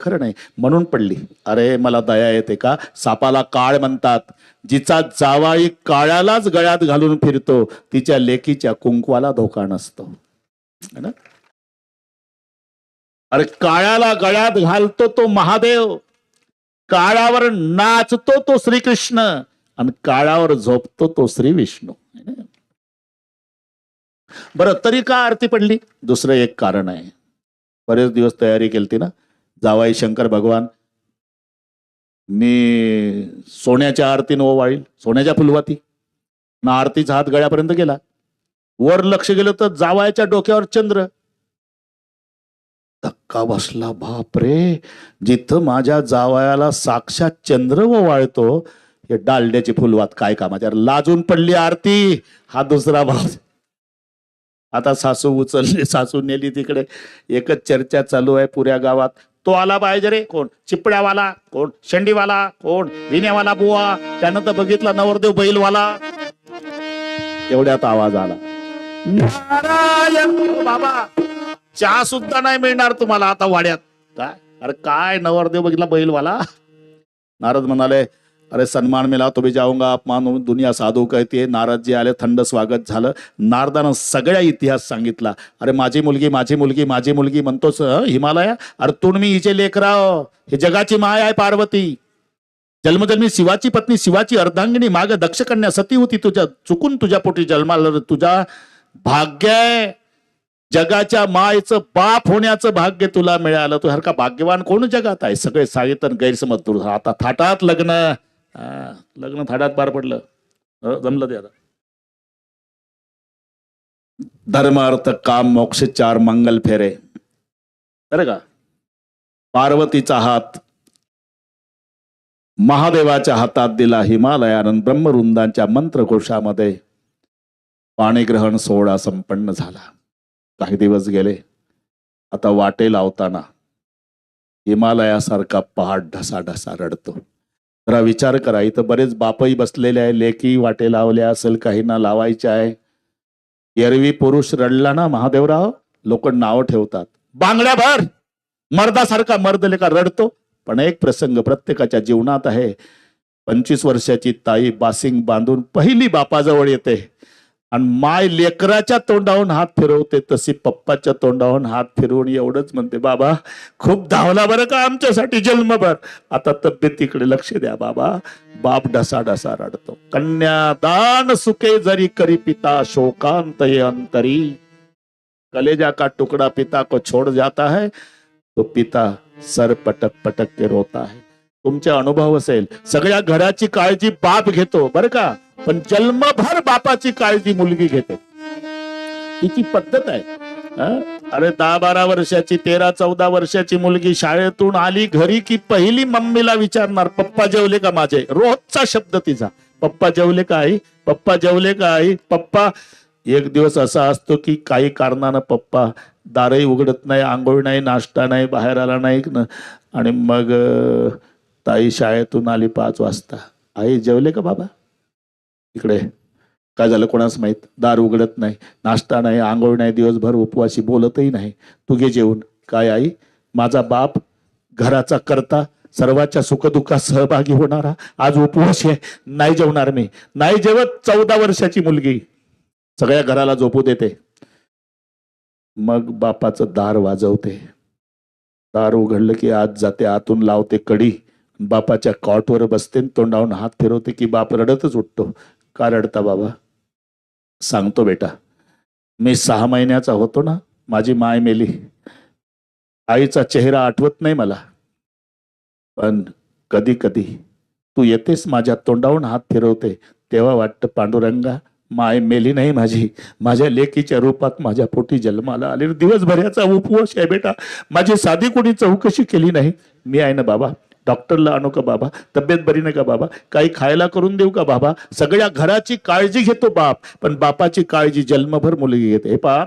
खरं नाही म्हणून पडली. अरे मला दया येते का? सापाला काळ म्हणतात. जिचा जावाई काळालाच गळ्यात घालून फिरतो तिच्या लेकीच्या कुंकवाला धोका नसतो. ना? अरे काळ्याला गळ्यात घालतो तो महादेव. काळावर नाचतो तो श्रीकृष्ण. आणि काळावर झोपतो तो श्री विष्णू. बरं तरी का आरती पडली? दुसरं एक कारण आहे. बरेच दिवस तयारी केली ना? जावाई शंकर भगवान. मी सोन्याच्या आरतीनं ओवाळील. सोन्याच्या फुलवाती. ना आरतीचा हात गळ्यापर्यंत गेला. वर लक्ष गेलं तर जावायच्या डोक्यावर चंद्र. धक्का बसला बापरे. जिथं माझ्या जावयाला साक्षात चंद्र ओवाळतो हे डालड्याची फुलवात काय कामाच्या लाजून पडली आरती. हा दुसरा भाव आता सासू उचलली सासू नेली तिकडे. एकच चर्चा चालू आहे पुऱ्या गावात. तो आला पाहिजे रे. कोण? चिपड्यावाला कोण? शेंडीवाला? कोण? विण्यावाला बुवा? त्यानंतर बघितला नवरदेव बैलवाला. एवढ्यात आवाज आला. नारायण बाबा चहा सुद्धा नाही मिळणार तुम्हाला आता वाड्यात. काय? अरे काय नवरदेव बघितला बैलवाला? नारद म्हणाले अरे सन्मान मिला तो भी जाऊंगा अपमान दुनिया साधू कहते नारद जी आले थंड स्वागत झालं. नारदानं सगळ्या इतिहास सांगितला. अरे माझी मुलगी माझी मुलगी माझी मुलगी म्हणतोस हिमालया? अरे तू मी हिचे लेकराव हे जगाची माय आहे पार्वती. जन्मजन्मी शिवाची पत्नी शिवाची अर्धांगिनी माग दक्षकन्या सती होती तुझ्या चुकून तुझ्या पोटी जन्माला तुझ्या भाग्य आहे. जगाच्या मायचं बाप होण्याचं भाग्य तुला मिळालं. तू हरका भाग्यवान कोण जगात आहे? सगळे सांगितलं गैरसमज दूर आता थाटात लग्न. हा, लग्न थाटात पार पडलं. जमलं ते आता. धर्म अर्थ काम मोक्ष चार मंगल फेरे. बरं का? पार्वतीचा हात महादेवाच्या हातात दिला हिमालयानंद ब्रह्मवृंदांच्या मंत्रकोशामध्ये. पाणीग्रहण सोहळा संपन्न झाला. काही दिवस गेले. आता वाटे लावताना हिमालयासारखा पहाड ढसा ढसा रडतो. जरा विचार करा. इथं बरेच बापही बसलेले आहे लेकी वाटे लावल्या असेल काहींना लावायचे आहे. एरवी पुरुष रडला ना महादेवराव? लोक नाव ठेवतात. बांगड्याभर! मर्दासारखा मर्द लेखा रडतो. पण एक प्रसंग प्रत्येकाच्या जीवनात आहे. पंचवीस वर्षाची ताई बासिंग बांधून पहिली बापाजवळ येते. आणि माय लेकराच्या तोंडाहून हात फिरवते तशी पप्पाच्या तोंडाहून हात फिरवून एवढंच म्हणते बाबा खूप धावला बरं का आमच्यासाठी जन्मभर. आता तब्येतीकडे लक्ष द्या बाबा. बाप डसा डसा रडतो. कन्यादान सुखे जरी करी पिता शोकांत हे अंतरी. कलेजा का टुकड़ा पिता को छोड़ जाता है तो पिता सर पटक पटक के रोता है. तुमचे अनुभव असेल. सगळ्या घराची काळजी बाप घेतो बरं का? पण जन्मभर बापाची काळजी मुलगी घेते. तिची पद्धत आहे. अरे दहा बारा वर्षाची तेरा चौदा वर्षाची मुलगी शाळेतून आली घरी की पहिली मम्मीला विचारणार पप्पा जेवले का माझे? रोजचा शब्द तिचा. पप्पा जेवले का आई? पप्पा जेवले का आई? पप्पा. एक दिवस असा असतो की काही कारणानं पप्पा दारही उघडत नाही आंघोळ नाही नाश्ता नाही बाहेर आला नाही आणि मग ताई शाळेतून आली पाच वाजता. आई जेवले का बाबा? इकडे. काय झालं कोणाच माहीत? दार उघडत नाही नाश्ता नाही आंघोळ नाही दिवसभर उपवाशी बोलतही नाही. तुगे जेवण जेवून. काय आई? माझा बाप घराचा करता सर्वाच्या सुखदुःखात सहभागी होणारा आज उपवास आहे. नाही जेवणार मी. नाही जेवत चौदा वर्षाची मुलगी. सगळ्या घराला झोपू देते. मग बापाचं दार वाजवते. दार उघडलं की आत जाते आतून लावते कडी. बापाच्या कॉटवर बसते तोंडावून हात फिरवते की बाप रडतच उठतो. का रडता बाबा. सांगतो बेटा. मी सहा महिन्याचा होतो ना माझी माय मेली. आईचा चेहरा आठवत नाही मला. पण कधी कधी तू येतेस माझ्या तोंडावून हात फिरवते तेव्हा वाटतं पांडुरंगा माय मेली नाही माझी. माझ्या लेकीच्या रूपात माझ्या पोटी जन्माला आले दिवसभराचा उपवास आहे बेटा. माझी साधी कोणी चौकशी केली नाही. मी आहे ना बाबा डॉक्टरला आणू का बाबा? तब्येत बरी नाही का बाबा? काही खायला करून देऊ का बाबा? सगळ्या घराची काळजी घेतो बाप. पण बापाची काळजी जन्मभर मुलगी घेते. हे पहा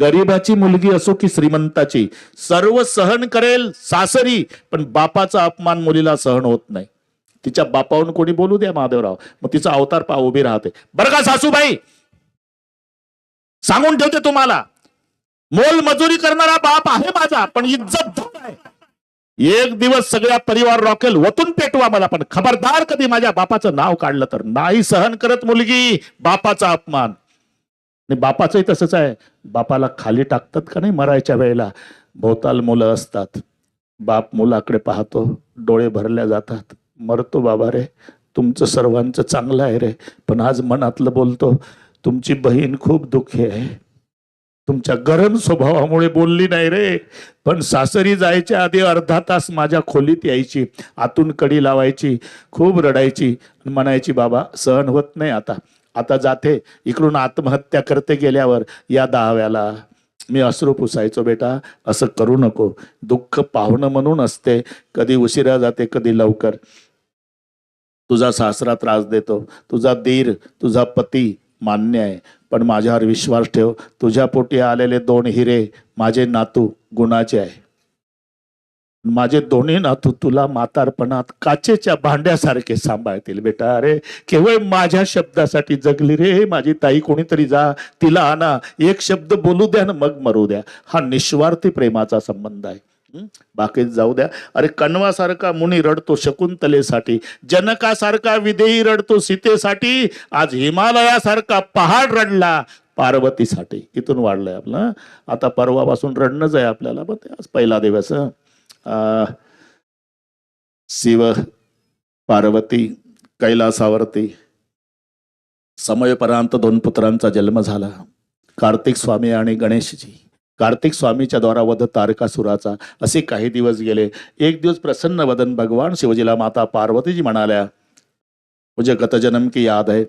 गरीबाची मुलगी असो की श्रीमंताची सर्व सहन करेल सासरी पण बापाचा अपमान मुलीला सहन होत नाही. तिच्या बापावरून कोणी बोलू द्या महादेवराव? मग तिचा अवतार पा उभी राहते. बरं का सासूबाई? सांगून ठेवते तुम्हाला. मोल मजुरी करणारा बाप आहे माझा पण इज्जत एक दिवस सगळा परिवार रॉकेल वतून पेटवा मला पण खबरदार कधी माझ्या बापाचं नाव काढलं तर? नाही सहन करत मुलगी बापाचा अपमान. आणि बापाचंही तसंच आहे. बापाला खाली टाकतात का नाही मरायच्या वेळेला? भोवताल मुलं असतात. बाप मुलाकडे पाहतो डोळे भरल्या जातात. मरतो बाबा रे तुमचं सर्वांचं चांगलं आहे रे. पण आज मनातलं बोलतो तुमची बहीण खूप दुःखी आहे. तुमच्या गरम स्वभावामुळे बोलली नाही रे. पण सासरी जायच्या आधी अर्धा तास माझ्या खोलीत यायची आतून कडी लावायची खूप रडायची. म्हणायची बाबा सहन होत नाही आता. आता जाते. इकडून आत्महत्या करते गेल्यावर या दहाव्याला. मी अश्रू पुसायचो बेटा. असं करू नको. दुःख पाहुणं म्हणून असते. कधी उशिरा जाते कधी लवकर. तुझा सासरा त्रास देतो. तुझा दीर तुझा पती मान्य आहे. पण माझ्यावर विश्वास ठेव. तुझ्या पोटी आलेले दोन हिरे माझे नातू गुणाचे आहे. माझे दोन्ही नातू तुला म्हातारपणात काचेच्या भांड्यासारखे सांभाळतील. बेटा अरे केवळ माझ्या शब्दासाठी जगली रे. माझी ताई कोणीतरी जा. तिला आणा. एक शब्द बोलू द्या ना मग मरू द्या. हा निस्वार्थी प्रेमाचा संबंध आहे. बाकी जाऊ द्या. अरे कण्वासारखा मुनी रडतो शकुंतलेसाठी जनकासारखा विदेही रडतो सीतेसाठी आज हिमालयासारखा पहाड रडला पार्वतीसाठी. इथून वाढलंय आपलं आता परवापासून रडणंच आहे आपल्याला पण ते आज पहिला दिवस शिव पार्वती कैलासावरती समयपरांत दोन पुत्रांचा जन्म झाला. कार्तिक स्वामी आणि गणेशजी. कार्तिक स्वामीच्या द्वारा वध तारकासुराचा असे काही दिवस गेले. एक दिवस प्रसन्न वदन भगवान शिवजीला माता पार्वती जी म्हणाल्या, मुझे गत जन्म की याद है.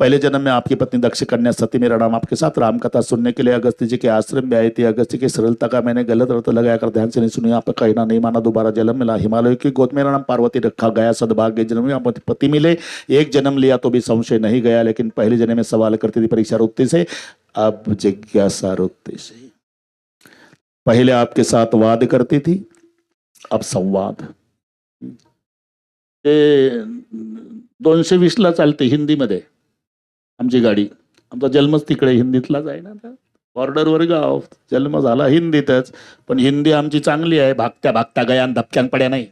पहले जन्म में आपकी पत्नी दक्ष कन्या सती, मेरा नाम आपके साथ राम कथा सुनने के लिए अगस्त्य जी के आश्रम में आई थी। अगस्त्य की सरलता का मैंने गलत अर्थ लगाया, कर ध्यान से नहीं सुनी। आप कहना नहीं माना, दोबारा जन्म मिला। हिमालय की गोद मेरा नाम पार्वती रखा गया। सदभाग्य जन्म में आप पति मिले। एक जन्म लिया तो भी संशय नहीं गया, लेकिन पहले जन्म में सवाल करती थी, परीक्षा रुत्ती से। अब जिज्ञासा रुत्ती से। पहले आपके साथ वाद करती थी अब संवाद। ते दोनशे वीसला चालते हिंदीमध्ये आमची गाडी. आमचा जन्मच तिकडे हिंदीतलाच आहे ना बॉर्डरवर गाव जन्म झाला हिंदीतच पण हिंदी आमची चांगली आहे भागत्या भागत्या गयान धपक्यान पड्या नाही.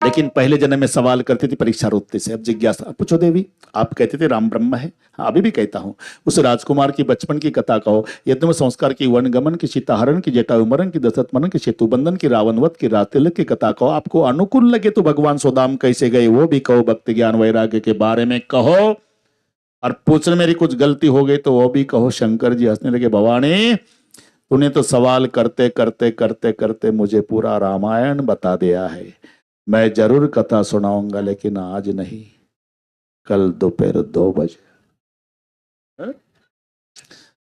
लेकिन पहले जन्म में सवाल करती थी, परीक्षा रोकते से अब जिज्ञासा पूछो देवी, आप कहते थे राम ब्रह्म है? हाँ अभी भी कहता हूँ। उस राजकुमार की बचपन की कथा कहो। यज्ञ संस्कार की वनगमन की सीताहरण, की जटायुमरण, की दशरथ मरण की सेतुबंधन, की रावणवत की रातिलक की कथा कहो। आपको अनुकूल लगे तो भगवान सोदाम कैसे गए, वो भी कहो। भक्ति ज्ञान वैराग्य के बारे में कहो। और पूछने मेरी कुछ गलती हो गई तो वो भी कहो, शंकर जी, हंसने लगे, भवानी, तूने तो सवाल करते करते करते करते मुझे पूरा रामायण बता दिया है। मैं जरूर कथा सुनाऊंगा लेकिन आज नहीं। कल दोपहर दो बजे।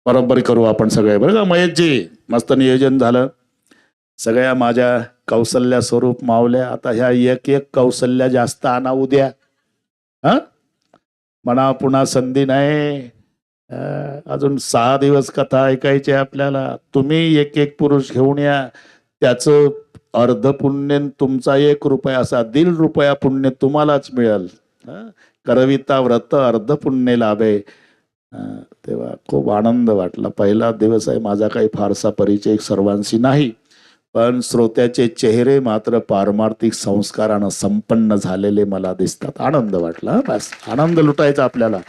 बरोबर करू आपण सगळे बरं का महेशजी मस्त नियोजन झालं. सगळ्या माझ्या कौशल्या स्वरूप मावल्या. आता ह्या एक एक कौशल्या जास्त आणा उद्या हा? म्हणा पुन्हा संधी नाही. अजून सहा दिवस कथा ऐकायची आहे आपल्याला. तुम्ही एक एक पुरुष घेऊन या. त्याचं अर्ध पुण्य तुमचा एक रुपया असा दीड रुपया पुण्य तुम्हालाच मिळेल. करविता व्रत अर्ध पुण्य लाभे. तेव्हा खूप आनंद वाटला. पहिला दिवस आहे माझा काही फारसा परिचय सर्वांशी नाही पण श्रोत्याचे चेहरे मात्र पारमार्थिक संस्कारानं संपन्न झालेले मला दिसतात. आनंद वाटला बस. आनंद लुटायचा आपल्याला.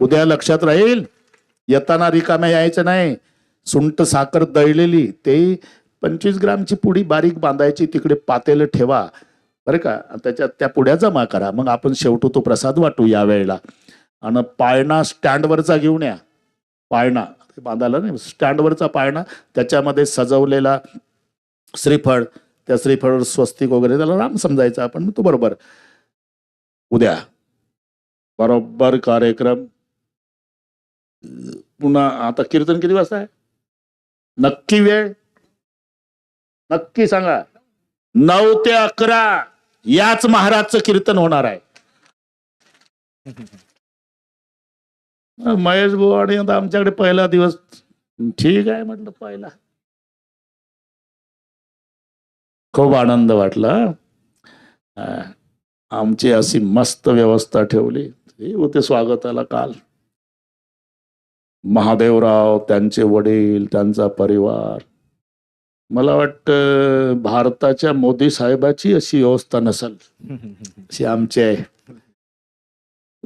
उद्या लक्षात राहील येताना रिकाम्या यायचं नाही. सुंट साखर दळलेली ते पंचवीस ग्रामची पुडी बारीक बांधायची तिकडे पातेलं ठेवा. बरं का? त्याच्यात त्या पुड्या जमा करा. मग आपण शेवटू तो प्रसाद वाटू या वेळेला. आणि पाळणा स्टँडवरचा घेऊन या. पाळणा. बांधायला नाही स्टँडवरचा पाळणा. त्याच्यामध्ये सजवलेला श्रीफळ त्या श्रीफळ स्वस्तिक वगैरे त्याला राम समजायचा आपण तो बरोबर. उद्या. बरोबर कार्यक्रम. पुन्हा आता कीर्तन किती वाजता आहे? नक्की वेळ. नक्की सांगा. नऊ ते अकरा याच महाराजचं कीर्तन होणार आहे. महेश भाऊ आणि आता आमच्याकडे पहिला दिवस. ठीक आहे म्हटलं पहिला. खूप आनंद वाटला. आमची अशी मस्त व्यवस्था ठेवली. होते स्वागताला काल. महादेवराव त्यांचे वडील त्यांचा परिवार. मला वाटतं भारताच्या मोदी साहेबाची अशी व्यवस्था नसेल. अशी आमची आहे.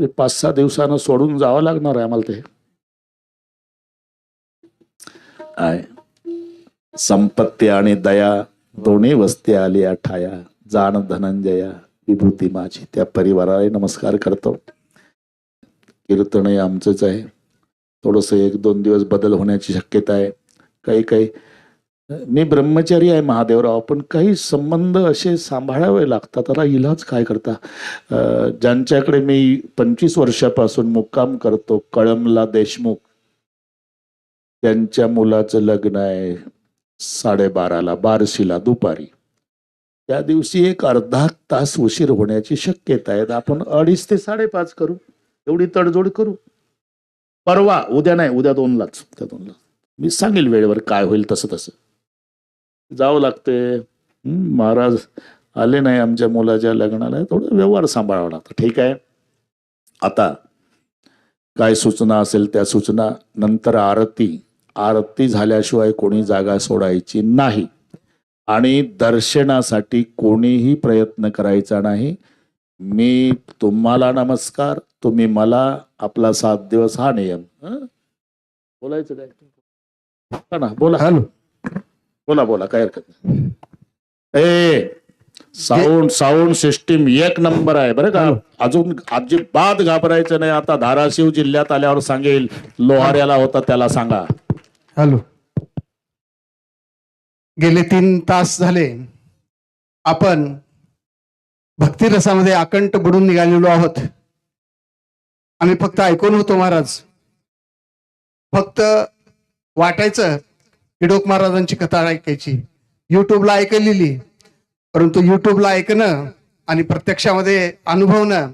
पाच सहा दिवसानं सोडून जावं लागणार आहे आम्हाला ते. आहे. संपत्ती आणि दया दोन्ही वस्ती आली ठाया. जाण धनंजया विभूती माझी. त्या परिवाराला नमस्कार करतो. कीर्तनही आमचंच आहे. थोडस एक दोन दिवस बदल होण्याची शक्यता आहे. काही काही मी ब्रह्मचारी आहे महादेवराव पण काही संबंध असे सांभाळावे लागतात. त्याला इलाज काय करता? ज्यांच्याकडे मी पंचवीस वर्षापासून मुक्काम करतो कळमला देशमुख. त्यांच्या मुलाचं लग्न आहे साडेबाराला बारशीला दुपारी. त्या दिवशी एक अर्धा तास उशीर होण्याची शक्यता आहे. आपण अडीच ते साडेपाच करू. एवढी तडजोड करू. परवा उद्या नाही उद्या दोनलाच उद्या दोनला मी सांगेल वेळेवर काय होईल तसं तसं. जावं लागते महाराज आले नाही आमच्या मुलाच्या लग्नाला. थोडं व्यवहार सांभाळावा लागतो. ठीक आहे. आता काय सूचना असेल त्या सूचना. नंतर आरती. आरती झाल्याशिवाय कोणी जागा सोडायची नाही. आणि दर्शनासाठी कोणीही प्रयत्न करायचा नाही. मी तुम्हाला नमस्कार. तुम्ही मला आपला सात दिवस हा नियम. बोलायचं काय? ना बोला. हॅलो. बोला बोला काय हरकत नाही. ए साऊंड साऊंड सिस्टीम एक नंबर आहे बरं का. अजून अजिबात घाबरायचं नाही. आता धाराशिव जिल्ह्यात आल्यावर सांगेल. लोहार्याला होता त्याला सांगा. हॅलो. गेले तीन तास झाले. आपण भक्तिरसामध्ये आकंठ बुडून निघालेलो आहोत. आम्ही फक्त ऐकून होतो महाराज. फक्त वाटायचं हिडोक महाराजांची कथा ऐकायची. युट्यूबला ऐकलेली. परंतु युट्यूबला ऐकणं आणि प्रत्यक्षामध्ये अनुभवणं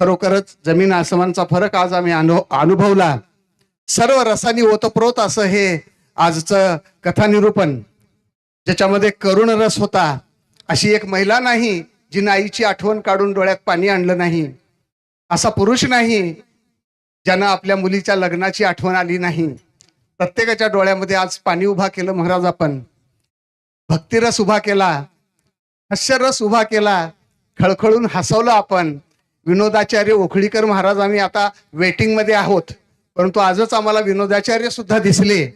खरोखरच जमीन आसमानचा फरक आज आम्ही अनु अनुभवला. सर्व रसानी ओतप्रोत असं हे आजचं कथानिरूपण. ज्याच्यामध्ये करुण रस होता. अशी एक महिला नाही जिने आईची आठवण काढून डोळ्यात पाणी आणलं नाही. असा पुरुष नाही ज्यानं आपल्या मुलीच्या लग्नाची आठवण आली नाही. प्रत्येकाच्या डोळ्यामध्ये आज पाणी उभा केलं महाराज आपण. भक्तिरस उभा केला. हास्यरस उभा केला. खळखळून हसवलं आपण. विनोदाचार्य ओखळीकर महाराज आम्ही आता वेटिंगमध्ये आहोत. परंतु आजच आम्हाला विनोदाचार्य सुद्धा दिसले.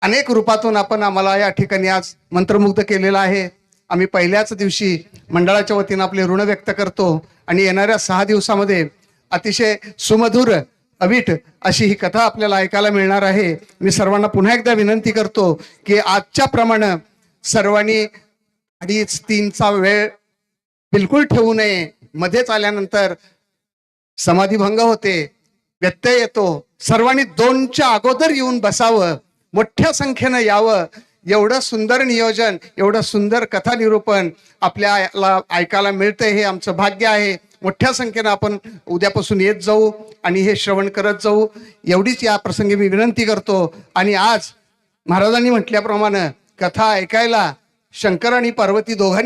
अनेक रूपातून आपण आम्हाला या ठिकाणी आज मंत्रमुग्ध केलेलं आहे. आम्ही पहिल्याच दिवशी मंडळाच्या वतीनं आपले ऋण व्यक्त करतो. आणि येणाऱ्या सहा दिवसामध्ये अतिशय सुमधुर अवीट अशी ही कथा आपल्याला ऐकायला मिळणार आहे. मी सर्वांना पुन्हा एकदा विनंती करतो की आजच्या प्रमाणे सर्वांनी अडीच तीनचा वेळ बिलकुल ठेवू नये. मध्येच आल्यानंतर समाधीभंग होते व्यत्यय येतो. सर्वांनी दोनच्या अगोदर येऊन बसावं मोठ्या संख्येनं यावं. एवढं सुंदर नियोजन एवढं सुंदर कथा निरूपण आपल्याला ऐकायला मिळतंय हे आमचं भाग्य आहे. मोठ्या संख्येनं आपण उद्यापासून येत जाऊ आणि हे श्रवण करत जाऊ. एवढीच या प्रसंगी मी विनंती करतो. आणि आज महाराजांनी म्हटल्याप्रमाणे कथा ऐकायला शंकर आणि पार्वती दोघांनी